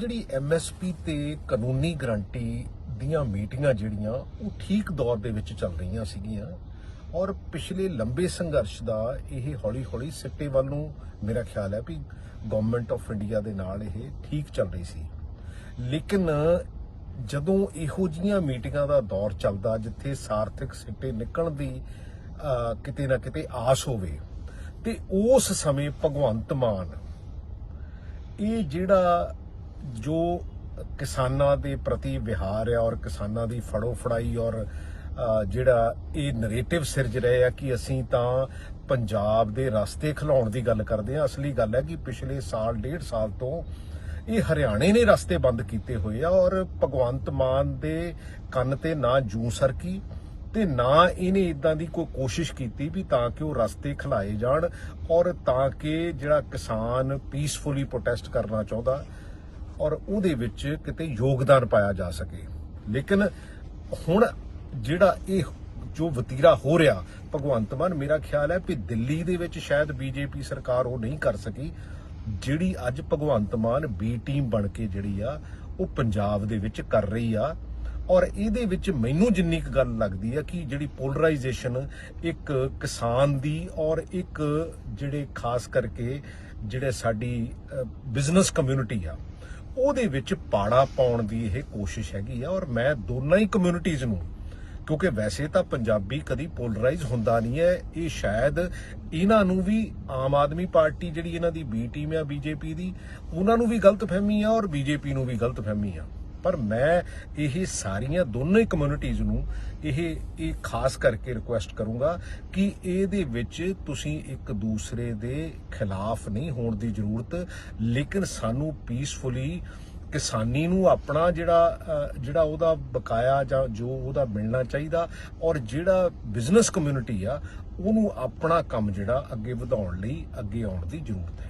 ਜਿਹੜੀ ਐਮਐਸਪੀ ਤੇ ਕਾਨੂੰਨੀ ਗਰੰਟੀ ਦੀਆਂ ਮੀਟਿੰਗਾਂ ਜਿਹੜੀਆਂ, ਉਹ ਠੀਕ ਦੌਰ ਦੇ ਵਿੱਚ ਚੱਲ ਰਹੀਆਂ ਸੀਗੀਆਂ ਔਰ ਪਿਛਲੇ ਲੰਬੇ ਸੰਘਰਸ਼ ਦਾ ਇਹ ਹੌਲੀ-ਹੌਲੀ ਸਿੱਟੇ ਵੱਲ ਨੂੰ ਮੇਰਾ ਖਿਆਲ ਹੈ ਵੀ ਗਵਰਨਮੈਂਟ ਆਫ ਇੰਡੀਆ ਦੇ ਨਾਲ ਇਹ ਠੀਕ ਚੱਲ ਰਹੀ ਸੀ। ਲੇਕਿਨ ਜਦੋਂ ਇਹੋ ਜੀਆਂ ਮੀਟਿੰਗਾਂ ਦਾ ਦੌਰ ਚੱਲਦਾ, ਜਿੱਥੇ ਸਾਰਥਕ ਸਿੱਟੇ ਨਿਕਲਣ ਦੀ ਕਿਤੇ ਨਾ ਕਿਤੇ ਆਸ ਹੋਵੇ, ਤੇ ਉਸ ਸਮੇਂ ਭਗਵੰਤ ਮਾਨ ਇਹ ਜਿਹੜਾ ਜੋ ਕਿਸਾਨਾਂ ਦੇ ਪ੍ਰਤੀ ਵਿਹਾਰ ਹੈ ਔਰ ਕਿਸਾਨਾਂ ਦੀ ਫੜੋ ਫੜਾਈ ਔਰ ਜਿਹੜਾ ਇਹ ਨੈਰੇਟਿਵ ਸਿਰਜ ਰਹੇ ਆ ਕਿ ਅਸੀਂ ਤਾਂ ਪੰਜਾਬ ਦੇ ਰਸਤੇ ਖਿਲਾਉਣ ਦੀ ਗੱਲ ਕਰਦੇ ਆ ਅਸਲੀ ਗੱਲ ਹੈ ਕਿ ਪਿਛਲੇ ਸਾਲ, ਡੇਢ ਸਾਲ ਤੋਂ ਇਹ ਹਰਿਆਣੇ ਨੇ ਰਸਤੇ ਬੰਦ ਕੀਤੇ ਹੋਏ ਆ ਔਰ ਭਗਵੰਤ ਮਾਨ ਦੇ ਕੰਨ ਤੇ ਨਾ ਜੂ ਸਰਕੀ ਤੇ ਨਾ ਇਹਨੇ ਇਦਾਂ ਦੀ ਕੋਈ ਕੋਸ਼ਿਸ਼ ਕੀਤੀ ਵੀ ਤਾਂ ਕਿ ਉਹ ਰਸਤੇ ਖਿਲਾਏ ਜਾਣ ਔਰ ਤਾਂ ਕਿ ਜਿਹੜਾ ਕਿਸਾਨ ਪੀਸਫੁਲੀ ਪ੍ਰੋਟੈਸਟ ਕਰਨਾ ਚਾਹੁੰਦਾ ਔਰ ਉਹਦੇ ਵਿੱਚ ਕਿਤੇ ਯੋਗਦਾਨ ਪਾਇਆ ਜਾ ਸਕੇ। ਲੇਕਿਨ ਹੁਣ ਜਿਹੜਾ ਇਹ ਜੋ ਵਤੀਰਾ ਹੋ ਰਿਹਾ, ਭਗਵੰਤ ਮਾਨ, ਮੇਰਾ ਖਿਆਲ ਹੈ ਕਿ ਦਿੱਲੀ ਦੇ ਵਿੱਚ ਸ਼ਾਇਦ ਬੀਜੇਪੀ ਸਰਕਾਰ ਉਹ ਨਹੀਂ ਕਰ ਸਕੀ, ਜਿਹੜੀ ਅੱਜ ਭਗਵੰਤ ਮਾਨ ਬੀ ਟੀਮ ਬਣ ਕੇ ਜਿਹੜੀ ਆ, ਉਹ ਪੰਜਾਬ ਦੇ ਵਿੱਚ ਕਰ ਰਹੀ ਆ। ਔਰ ਇਹਦੇ ਵਿੱਚ ਮੈਨੂੰ ਜਿੰਨੀ ਕੁ ਗੱਲ ਲੱਗਦੀ ਹੈ ਕਿ ਜਿਹੜੀ ਪੋਲਰਾਈਜੇਸ਼ਨ ਇੱਕ ਕਿਸਾਨ ਦੀ ਔਰ ਇੱਕ ਜਿਹੜੇ ਖਾਸ ਕਰਕੇ ਜਿਹੜੇ ਸਾਡੀ ਬਿਜ਼ਨਸ ਕਮਿਊਨਿਟੀ ਆ ਉਹਦੇ ਵਿੱਚ ਪਾੜਾ ਪਾਉਣ ਦੀ ਇਹ ਕੋਸ਼ਿਸ਼ ਹੈਗੀ ਆ ਔਰ ਮੈਂ ਦੋਨਾਂ ਹੀ ਕਮਿਊਨਿਟੀਆਂ ਨੂੰ, ਕਿਉਂਕਿ ਵੈਸੇ ਤਾਂ ਪੰਜਾਬੀ ਕਦੀ ਪੋਲਰਾਈਜ਼ ਹੁੰਦਾ ਨਹੀਂ ਹੈ, ਇਹ ਸ਼ਾਇਦ ਇਹਨਾਂ ਨੂੰ ਵੀ ਆਮ ਆਦਮੀ ਪਾਰਟੀ ਜਿਹੜੀ ਇਹਨਾਂ ਦੀ ਬੀ ਟੀਮ ਆ ਬੀਜੇਪੀ ਦੀ, ਉਹਨਾਂ ਨੂੰ ਵੀ ਗਲਤਫਹਿਮੀ ਆ ਔਰ ਬੀਜੇਪੀ ਨੂੰ ਵੀ ਗਲਤਫਹਿਮੀ ਆ। ਪਰ ਮੈਂ ਇਹ ਸਾਰੀਆਂ ਦੋਨੋਂ ਹੀ ਕਮਿਊਨਿਟੀਆਂ ਨੂੰ ਇਹ ਇਹ ਖਾਸ ਕਰਕੇ ਰਿਕੁਐਸਟ ਕਰੂੰਗਾ ਕਿ ਇਹਦੇ ਵਿੱਚ ਤੁਸੀਂ ਇੱਕ ਦੂਸਰੇ ਦੇ ਖਿਲਾਫ ਨਹੀਂ ਹੋਣ ਦੀ ਜ਼ਰੂਰਤ, ਲੇਕਿਨ ਸਾਨੂੰ ਪੀਸਫੁਲੀ ਕਿਸਾਨੀ ਨੂੰ ਆਪਣਾ ਜਿਹੜਾ ਜਿਹੜਾ ਉਹਦਾ ਬਕਾਇਆ ਜਾਂ ਜੋ ਉਹਦਾ ਮਿਲਣਾ ਚਾਹੀਦਾ ਔਰ ਜਿਹੜਾ ਬਿਜ਼ਨਸ ਕਮਿਊਨਿਟੀ ਆ, ਉਹਨੂੰ ਆਪਣਾ ਕੰਮ ਜਿਹੜਾ ਅੱਗੇ ਵਧਾਉਣ ਲਈ ਅੱਗੇ ਆਉਣ ਦੀ ਜ਼ਰੂਰਤ ਹੈ।